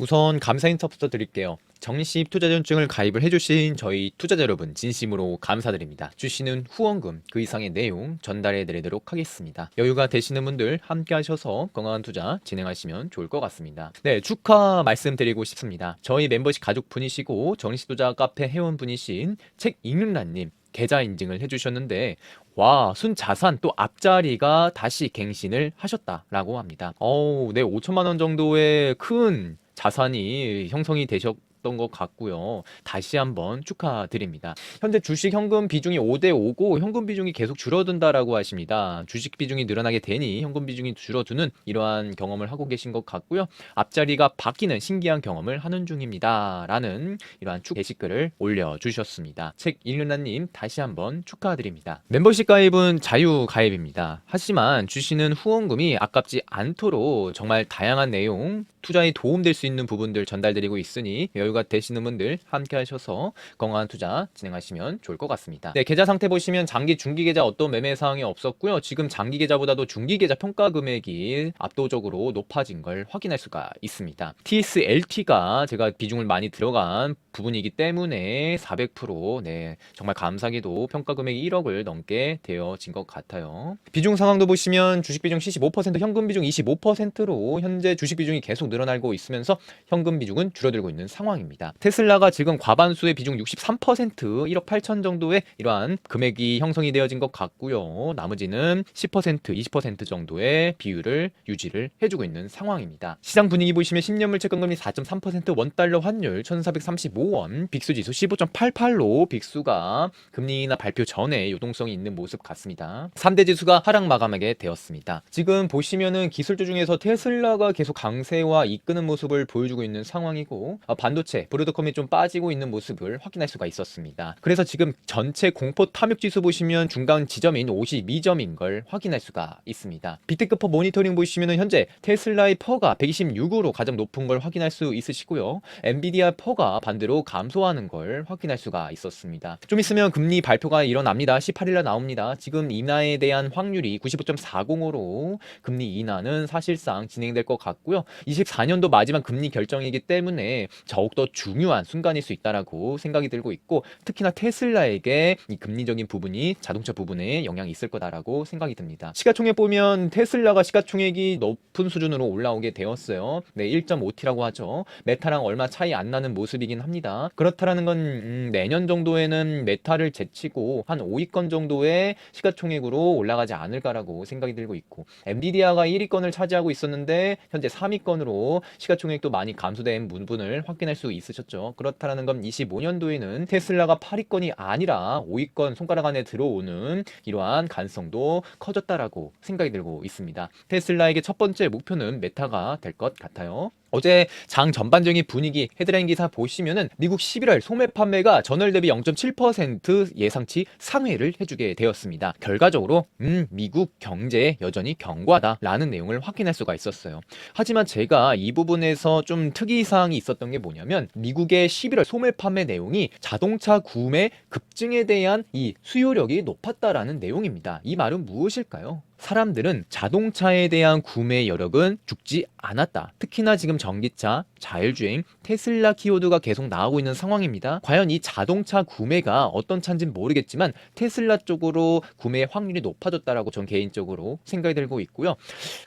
우선 감사 인사부터 드릴게요. 정식 투자전증을 가입을 해주신 저희 투자자 여러분 진심으로 감사드립니다. 주시는 후원금 그 이상의 내용 전달해 드리도록 하겠습니다. 여유가 되시는 분들 함께 하셔서 건강한 투자 진행하시면 좋을 것 같습니다. 네, 축하 말씀드리고 싶습니다. 저희 멤버십 가족분이시고 정식 투자 카페 회원분이신 책 읽는라님 계좌 인증을 해주셨는데 와, 순 자산 또 앞자리가 다시 갱신을 하셨다라고 합니다. 어우, 네, 5천만 원 정도의 큰 자산이 형성이 되셨 던 것 같고요. 다시 한번 축하드립니다. 현재 주식 현금 비중이 5대 5고 현금 비중이 계속 줄어든다라고 하십니다. 주식 비중이 늘어나게 되니 현금 비중이 줄어드는 이러한 경험을 하고 계신 것 같고요. 앞자리가 바뀌는 신기한 경험을 하는 중입니다. 라는 이러한 축 게시글을 올려주셨습니다. 책 읽는다님 다시 한번 축하드립니다. 멤버십 가입은 자유 가입입니다. 하지만 주시는 후원금이 아깝지 않도록 정말 다양한 내용 투자에 도움될 수 있는 부분들 전달드리고 있으니 여유 가 되시는 분들 함께 하셔서 건강한 투자 진행하시면 좋을 것 같습니다. 네, 계좌 상태 보시면 장기, 중기 계좌 어떤 매매 사항이 없었고요. 지금 장기 계좌보다도 중기 계좌 평가 금액이 압도적으로 높아진 걸 확인할 수가 있습니다. TSLT가 제가 비중을 많이 들어간 부분이기 때문에 400% 네, 정말 감사하게도 평가 금액이 1억을 넘게 되어진 것 같아요. 비중 상황도 보시면 주식 비중 75%, 현금 비중 25%로 현재 주식 비중이 계속 늘어나고 있으면서 현금 비중은 줄어들고 있는 상황입니다. 테슬라가 지금 과반수의 비중 63% 1억 8천 정도의 이러한 금액이 형성이 되어진 것 같고요. 나머지는 10% 20% 정도의 비율을 유지를 해주고 있는 상황입니다. 시장 분위기 보시면 10년 물채 금리 4.3% 원달러 환율 1,435원 빅수 지수 15.88로 빅수가 금리 인하 발표 전에 유동성이 있는 모습 같습니다. 3대 지수가 하락 마감하게 되었습니다. 지금 보시면은 기술주 중에서 테슬라가 계속 강세와 이끄는 모습을 보여주고 있는 상황이고 어, 반도체 브로드컴이 좀 빠지고 있는 모습을 확인할 수가 있었습니다. 그래서 지금 전체 공포 탐욕 지수 보시면 중간 지점인 52점인 걸 확인할 수가 있습니다. 비트급퍼 모니터링 보시면은 현재 테슬라의 퍼가 126으로 가장 높은 걸 확인할 수 있으시고요. 엔비디아 퍼가 반대로 감소하는 걸 확인할 수가 있었습니다. 좀 있으면 금리 발표가 일어납니다. 18일날 나옵니다. 지금 인하에 대한 확률이 95.40으로 금리 인하는 사실상 진행될 것 같고요. 24년도 마지막 금리 결정이기 때문에 더욱더 중요한 순간일 수 있다라고 생각이 들고 있고 특히나 테슬라에게 이 금리적인 부분이 자동차 부분에 영향이 있을 거다라고 생각이 듭니다. 시가총액 보면 테슬라가 시가총액이 높은 수준으로 올라오게 되었어요. 네, 1.5T라고 하죠. 메타랑 얼마 차이 안 나는 모습이긴 합니다. 그렇다라는 건 음, 내년 정도에는 메타를 제치고 한 5위권 정도의 시가총액으로 올라가지 않을까라고 생각이 들고 있고 엔비디아가 1위권을 차지하고 있었는데 현재 3위권으로 시가총액도 많이 감소된 부분을 확인할 수 있으셨죠. 그렇다라는 건 25년도에는 테슬라가 8위권이 아니라 5위권 손가락 안에 들어오는 이러한 가능성도 커졌다라고 생각이 들고 있습니다. 테슬라에게 첫 번째 목표는 메타가 될 것 같아요. 어제 장 전반적인 분위기 헤드라인 기사 보시면은 미국 11월 소매 판매가 전월 대비 0.7% 예상치 상회를 해주게 되었습니다. 결과적으로 음 미국 경제 여전히 견고하다라는 내용을 확인할 수가 있었어요. 하지만 제가 이 부분에서 좀 특이 사항이 있었던 게 뭐냐면 미국의 11월 소매 판매 내용이 자동차 구매 급증에 대한 이 수요력이 높았다라는 내용입니다. 이 말은 무엇일까요? 사람들은 자동차에 대한 구매 여력은 죽지 않았다. 특히나 지금 전기차, 자율주행, 테슬라 키워드가 계속 나오고 있는 상황입니다. 과연 이 자동차 구매가 어떤 차인지는 모르겠지만 테슬라 쪽으로 구매 확률이 높아졌다라고 전 개인적으로 생각이 들고 있고요.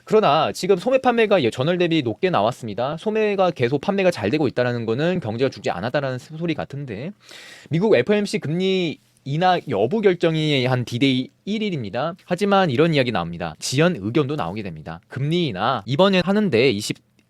그러나 지금 소매 판매가 전월 대비 높게 나왔습니다. 소매가 계속 판매가 잘 되고 있다는 거는 경제가 죽지 않았다라는 소리 같은데 미국 FOMC 금리 인하 여부 결정이 한 D-Day 1일입니다. 하지만 이런 이야기 나옵니다. 지연 의견도 나오게 됩니다. 금리 인하 이번엔 하는데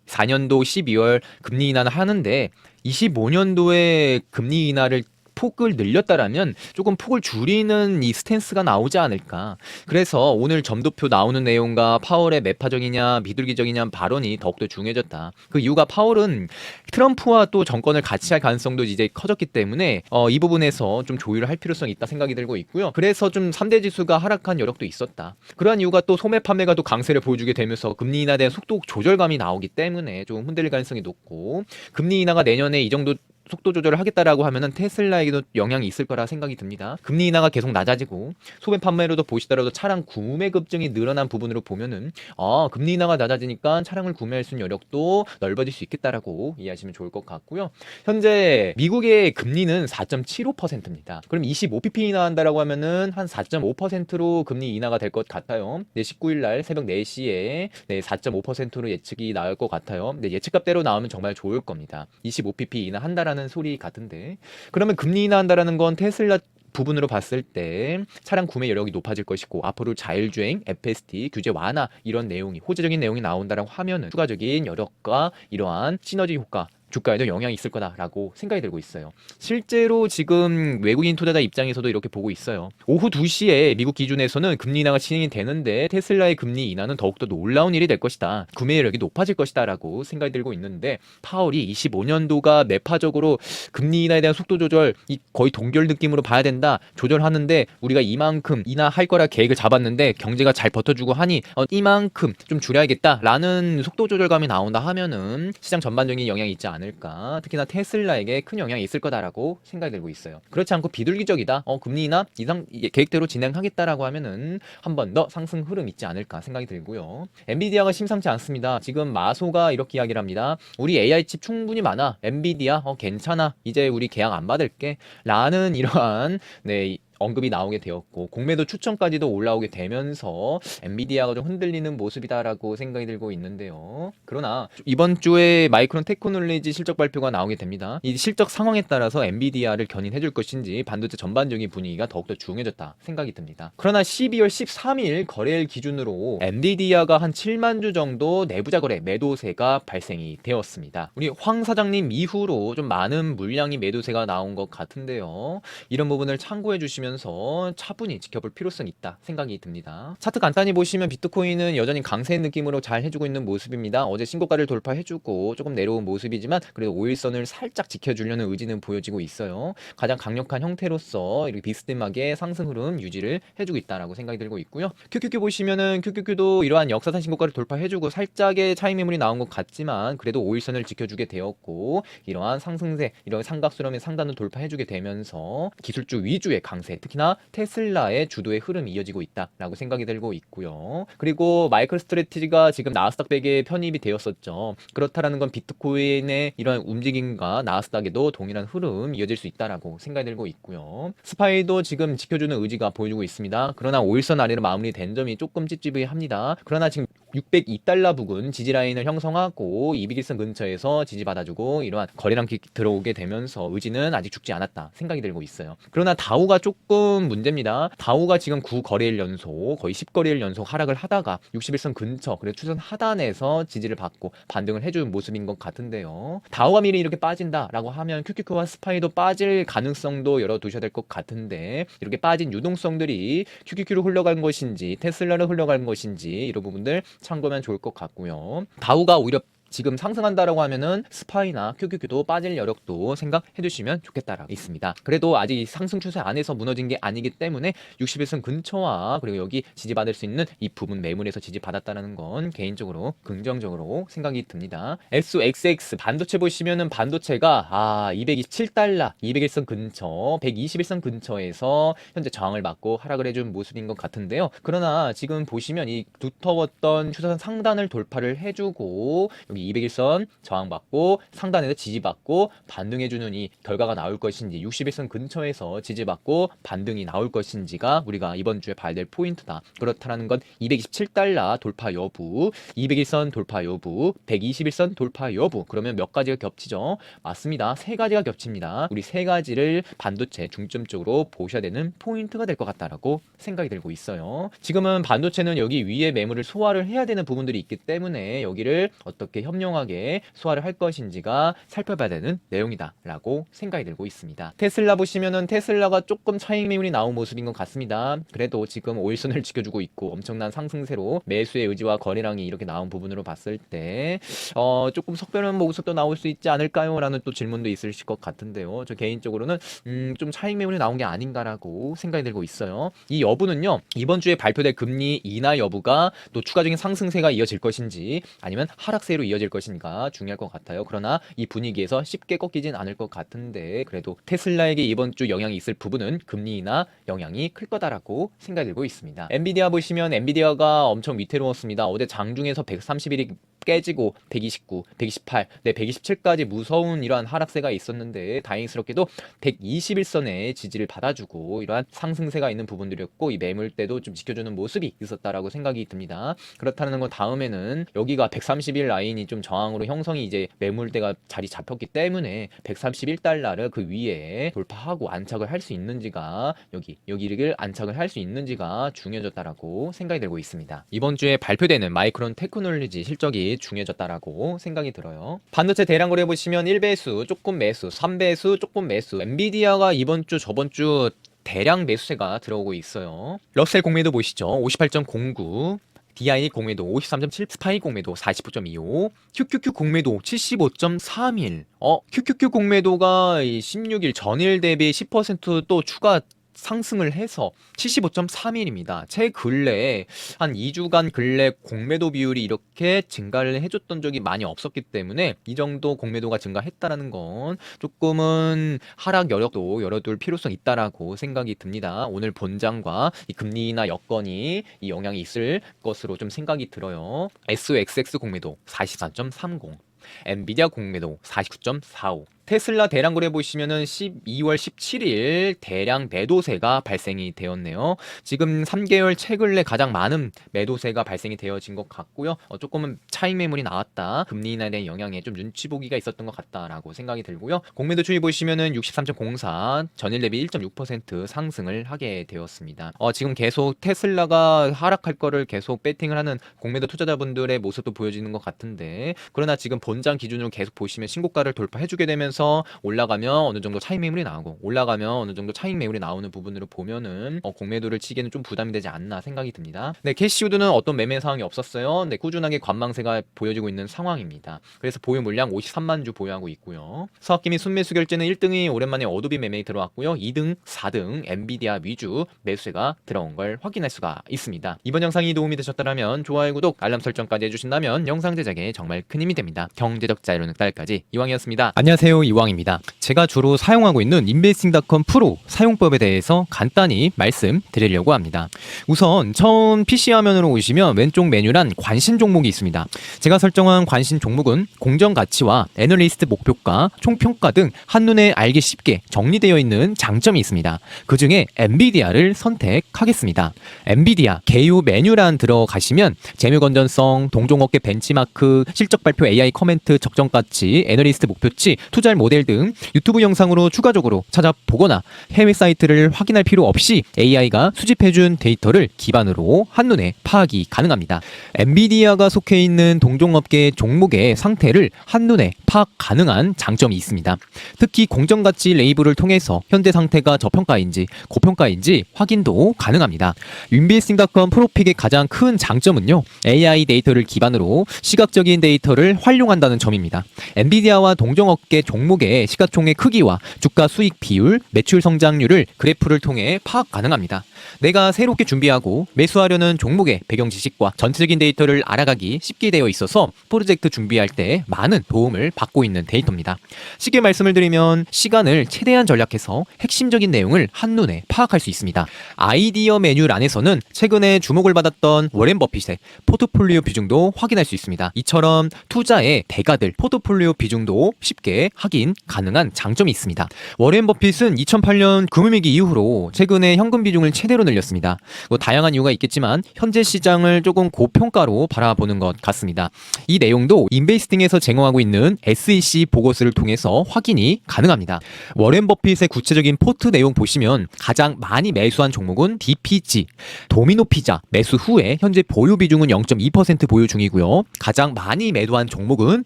24년도 12월 금리 인하는 하는데 25년도에 금리 인하를 폭을 늘렸다라면 조금 폭을 줄이는 이 스탠스가 나오지 않을까. 그래서 오늘 점도표 나오는 내용과 파월의 매파적이냐 비둘기적이냐 발언이 더욱더 중요해졌다. 그 이유가 파월은 트럼프와 또 정권을 같이 할 가능성도 이제 커졌기 때문에 어, 이 부분에서 좀 조율을 할 필요성이 있다 생각이 들고 있고요. 그래서 좀 3대 지수가 하락한 여력도 있었다. 그러한 이유가 또 소매 판매가 또 강세를 보여주게 되면서 금리 인하에 대한 속도 조절감이 나오기 때문에 좀 흔들릴 가능성이 높고 금리 인하가 내년에 이 정도 속도 조절을 하겠다라고 하면은 테슬라에게도 영향이 있을 거라 생각이 듭니다. 금리 인하가 계속 낮아지고 소매 판매로도 보시더라도 차량 구매 급증이 늘어난 부분으로 보면은 아 금리 인하가 낮아지니까 차량을 구매할 수 있는 여력도 넓어질 수 있겠다라고 이해하시면 좋을 것 같고요. 현재 미국의 금리는 4.75%입니다. 그럼 25pp 인하한다라고 하면은 한 4.5%로 금리 인하가 될 것 같아요. 네, 19일 날 새벽 4시에 네, 4.5%로 예측이 나올 것 같아요. 네, 예측값대로 나오면 정말 좋을 겁니다. 25pp 인하한다라는 소리 같은데. 그러면 금리 인하한다라는 건 테슬라 부분으로 봤을 때 차량 구매 여력이 높아질 것이고 앞으로 자율주행, FSD 규제 완화 이런 내용이 호재적인 내용이 나온다라고 하면은 추가적인 여력과 이러한 시너지 효과 주가에도 영향이 있을 거다라고 생각이 들고 있어요. 실제로 지금 외국인 투자자 입장에서도 이렇게 보고 있어요. 오후 2시에 미국 기준에서는 금리 인하가 진행이 되는데 테슬라의 금리 인하는 더욱더 놀라운 일이 될 것이다. 구매력이 높아질 것이다라고 생각이 들고 있는데 파월이 25년도가 매파적으로 금리 인하에 대한 속도 조절 이 거의 동결 느낌으로 봐야 된다. 조절하는데 우리가 이만큼 인하할 거라 계획을 잡았는데 경제가 잘 버텨주고 하니 어, 이만큼 좀 줄여야겠다라는 속도 조절감이 나온다 하면은 시장 전반적인 영향이 있지 않을 까. 특히나 테슬라에게 큰 영향이 있을 거다라고 생각이 들고 있어요. 그렇지 않고 비둘기적이다. 어, 금리 인하 이상 이- 계획대로 진행하겠다라고 하면은 한 번 더 상승 흐름 있지 않을까 생각이 들고요. 엔비디아가 심상치 않습니다. 지금 마소가 이렇게 이야기를 합니다. 우리 AI 칩 충분히 많아. 엔비디아 어, 괜찮아. 이제 우리 계약 안 받을게. 라는 이러한 네, 이- 언급이 나오게 되었고 공매도 추천까지도 올라오게 되면서 엔비디아가 좀 흔들리는 모습이다라고 생각이 들고 있는데요. 그러나 이번 주에 마이크론 테크놀로지 실적 발표가 나오게 됩니다. 이 실적 상황에 따라서 엔비디아를 견인해 줄 것인지 반도체 전반적인 분위기가 더욱더 중요해졌다 생각이 듭니다. 그러나 12월 13일 거래일 기준으로 엔비디아가 한 7만 주 정도 내부자 거래 매도세가 발생이 되었습니다. 우리 황 사장님 이후로 좀 많은 물량이 매도세가 나온 것 같은데요. 이런 부분을 참고해 주시면 서 차분히 지켜볼 필요성이 있다 생각이 듭니다. 차트 간단히 보시면 비트코인은 여전히 강세 느낌으로 잘 해주고 있는 모습입니다. 어제 신고가를 돌파해주고 조금 내려온 모습이지만 그래도 5일선을 살짝 지켜주려는 의지는 보여지고 있어요. 가장 강력한 형태로서 이렇게 비스듬하게 상승 흐름 유지를 해주고 있다라고 생각이 들고 있고요. QQQ 보시면은 QQQ도 이러한 역사상 신고가를 돌파해주고 살짝의 차익 매물이 나온 것 같지만 그래도 5일선을 지켜주게 되었고 이러한 상승세 이런 삼각수렴의 상단을 돌파해주게 되면서 기술주 위주의 강세 특히나 테슬라의 주도의 흐름이 이어지고 있다라고 생각이 들고 있고요. 그리고 마이클 스트레티지가 지금 나스닥 백에 편입이 되었었죠. 그렇다라는 건 비트코인의 이런 움직임과 나스닥에도 동일한 흐름 이어질 수 있다라고 생각이 들고 있고요. 스파이도 지금 지켜주는 의지가 보여주고 있습니다. 그러나 5일선 아래로 마무리된 점이 조금 찝찝합니다. 그러나 지금 602달러 부근 지지 라인을 형성하고 201선 근처에서 지지받아주고 이러한 거래량 기- 들어오게 되면서 의지는 아직 죽지 않았다 생각이 들고 있어요. 그러나 다우가 조금 문제입니다. 다우가 지금 9거래일 연속 거의 10거래일 연속 하락을 하다가 61선 근처 그리고 추선 하단에서 지지를 받고 반등을 해주는 모습인 것 같은데요. 다우가 미리 이렇게 빠진다라고 하면 QQQ와 스파이도 빠질 가능성도 열어두셔야 될 것 같은데 이렇게 빠진 유동성들이 QQQ로 흘러간 것인지 테슬라로 흘러간 것인지 이런 부분들 참고하면 좋을 것 같고요. 다우가 오히려 지금 상승한다라고 하면은 스파이나 QQQ도 빠질 여력도 생각해 주시면 좋겠다라고 있습니다. 그래도 아직 이 상승 추세 안에서 무너진 게 아니기 때문에 61선 근처와 그리고 여기 지지받을 수 있는 이 부분 매물에서 지지받았다는 건 개인적으로 긍정적으로 생각이 듭니다. SXX 반도체 보시면은 반도체가 아 227달러 201선 근처 121선 근처에서 현재 저항을 받고 하락을 해준 모습인 것 같은데요. 그러나 지금 보시면 이 두터웠던 추세선 상단을 돌파를 해주고 여기 201선 저항받고 상단에서 지지받고 반등해주는 이 결과가 나올 것인지 61선 근처에서 지지받고 반등이 나올 것인지가 우리가 이번 주에 봐야 될 포인트다. 그렇다는 건 227달러 돌파 여부, 201선 돌파 여부, 121선 돌파 여부. 그러면 몇 가지가 겹치죠? 맞습니다. 세 가지가 겹칩니다. 우리 세 가지를 반도체 중점 적으로 보셔야 되는 포인트가 될 것 같다라고 생각이 들고 있어요. 지금은 반도체는 여기 위에 매물을 소화를 해야 되는 부분들이 있기 때문에 여기를 어떻게 협 력하게 소화를 할 것인지가 살펴봐야 되는 내용이다라고 생각이 들고 있습니다. 테슬라 보시면은 테슬라가 조금 차익 매물이 나온 모습인 것 같습니다. 그래도 지금 5일선을 지켜주고 있고 엄청난 상승세로 매수의 의지와 거래량이 이렇게 나온 부분으로 봤을 때 어, 조금 석별한 모습도 나올 수 있지 않을까요? 라는 또 질문도 있으실 것 같은데요. 저 개인적으로는 음, 좀 차익 매물이 나온 게 아닌가라고 생각이 들고 있어요. 이 여부는요. 이번 주에 발표될 금리 인하 여부가 또 추가적인 상승세가 이어질 것인지 아니면 하락세로 이어 이어질 것인가 중요할 것 같아요. 그러나 이 분위기에서 쉽게 꺾이진 않을 것 같은데 그래도 테슬라에게 이번 주 영향이 있을 부분은 금리나 영향이 클 거다라고 생각이 들고 있습니다. 엔비디아 보시면 엔비디아가 엄청 위태로웠습니다. 어제 장중에서 131이 깨지고 129, 128, 네 127까지 무서운 이러한 하락세가 있었는데 다행스럽게도 121선의 지지를 받아주고 이러한 상승세가 있는 부분들이었고 이 매물대도 좀 지켜주는 모습이 있었다라고 생각이 듭니다. 그렇다는 건 다음에는 여기가 131 라인이 좀 저항으로 형성이 이제 매물대가 자리 잡혔기 때문에 131달러를 그 위에 돌파하고 안착을 할 수 있는지가 여기 여기를 안착을 할 수 있는지가 중요해졌다라고 생각이 들고 있습니다. 이번 주에 발표되는 마이크론 테크놀로지 실적이 중요해졌다라고 생각이 들어요. 반도체 대량 거래 보시면 1배수 조금 매수, 3배수 조금 매수. 엔비디아가 이번 주 저번 주 대량 매수세가 들어오고 있어요. 럭셀 공매도 보시죠. 58.09. DI 공매도 53.7, 스파이 공매도 49.25, QQQ 공매도 75.31. 어, QQQ 공매도가 이 16일 전일 대비 10%또 추가 상승을 해서 75.31입니다. 최 근래에 한 2주간 근래 공매도 비율이 이렇게 증가를 해줬던 적이 많이 없었기 때문에 이 정도 공매도가 증가했다라는 건 조금은 하락 여력도 열어둘 필요성 있다라고 생각이 듭니다. 오늘 본장과 이 금리나 여건이 이 영향이 있을 것으로 좀 생각이 들어요. SXX 공매도 44.30. 엔비디아 공매도 49.45. 테슬라 대량 거래 보시면은 12월 17일 대량 매도세가 발생이 되었네요. 지금 3개월 최근래 가장 많은 매도세가 발생이 되어진 것 같고요. 어, 조금은 차익 매물이 나왔다. 금리 인하의 영향에 좀 눈치 보기가 있었던 것 같다라고 생각이 들고요. 공매도 추이 보시면은 63.04 전일 대비 1.6% 상승을 하게 되었습니다. 어, 지금 계속 테슬라가 하락할 거를 계속 배팅을 하는 공매도 투자자분들의 모습도 보여지는 것 같은데 그러나 지금 본장 기준으로 계속 보시면 신고가를 돌파해주게 되면서 올라가면 어느 정도 차익 매물이 나오고 올라가면 어느 정도 차익 매물이 나오는 부분으로 보면은 어, 공매도를 치기에는 좀 부담이 되지 않나 생각이 듭니다. 네, 캐시우드는 어떤 매매 상황이 없었어요. 네, 꾸준하게 관망세가 보여지고 있는 상황입니다. 그래서 보유 물량 53만 주 보유하고 있고요. 서학기 및 순매수 결제는 1등이 오랜만에 어도비 매매에 들어왔고요. 2등, 4등 엔비디아 위주 매수세가 들어온 걸 확인할 수가 있습니다. 이번 영상이 도움이 되셨다면 좋아요, 구독, 알람 설정까지 해주신다면 영상 제작에 정말 큰 힘이 됩니다. 경제적 자유는 딸까지 이왕이었습니다. 안녕하세요, 이왕입니다. 제가 주로 사용하고 있는 인베스팅닷컴 프로 사용법에 대해서 간단히 말씀드리려고 합니다. 우선 처음 PC 화면으로 오시면 왼쪽 메뉴란 관심 종목이 있습니다. 제가 설정한 관심 종목은 공정 가치와 애널리스트 목표가, 총평가 등 한눈에 알기 쉽게 정리되어 있는 장점이 있습니다. 그 중에 엔비디아를 선택하겠습니다. 엔비디아 개요 메뉴란 들어가시면 재무 건전성, 동종업계 벤치마크, 실적 발표 AI 커멘트, 적정 가치, 애널리스트 목표치, 투자 모델 등 유튜브 영상으로 추가적으로 찾아보거나 해외 사이트를 확인할 필요 없이 AI가 수집해준 데이터를 기반으로 한눈에 파악이 가능합니다. 엔비디아가 속해 있는 동종업계 종목의 상태를 한눈에 파악 가능한 장점이 있습니다. 특히 공정가치 레이블을 통해서 현재 상태가 저평가인지 고평가인지 확인도 가능합니다. 인베스팅닷컴 프로픽의 가장 큰 장점은요. AI 데이터를 기반으로 시각적인 데이터를 활용한다는 점입니다. 엔비디아와 동종업계 종목 의 시가총액 크기와 주가 수익 비율, 매출 성장률을 그래프를 통해 파악 가능합니다. 내가 새롭게 준비하고 매수하려는 종목의 배경 지식과 전체적인 데이터를 알아가기 쉽게 되어 있어서 프로젝트 준비할 때 많은 도움을 받고 있는 데이터입니다. 쉽게 말씀을 드리면 시간을 최대한 전략해서 핵심적인 내용을 한눈에 파악할 수 있습니다. 아이디어 메뉴란에서는 최근에 주목을 받았던 워렌 버핏의 포트폴리오 비중도 확인할 수 있습니다. 이처럼 투자의 대가들 포트폴리오 비중도 쉽게 확인 가능한 장점이 있습니다. 워렌 버핏은 2008년 금융위기 이후로 최근에 현금 비중을 최대로 늘렸습니다. 뭐 다양한 이유가 있겠지만 현재 시장을 조금 고평가로 바라보는 것 같습니다. 이 내용도 인베이스팅에서 제공하고 있는 SEC 보고서를 통해서 확인이 가능합니다. 워렌 버핏의 구체적인 포트 내용 보시면 가장 많이 매수한 종목은 DPG, 도미노 피자 매수 후에 현재 보유 비중은 0.2% 보유 중이고요. 가장 많이 매도한 종목은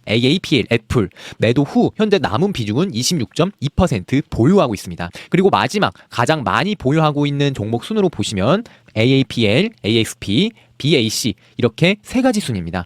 AAPL, 애플 매도 후 현재 남은 비중은 26.2% 보유하고 있습니다. 그리고 마지막 가장 많이 보유하고 있는 종목 순으로 보시면 AAPL, AXP, BAC 이렇게 세 가지 순입니다.